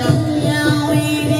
တောင်ရဝေး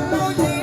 不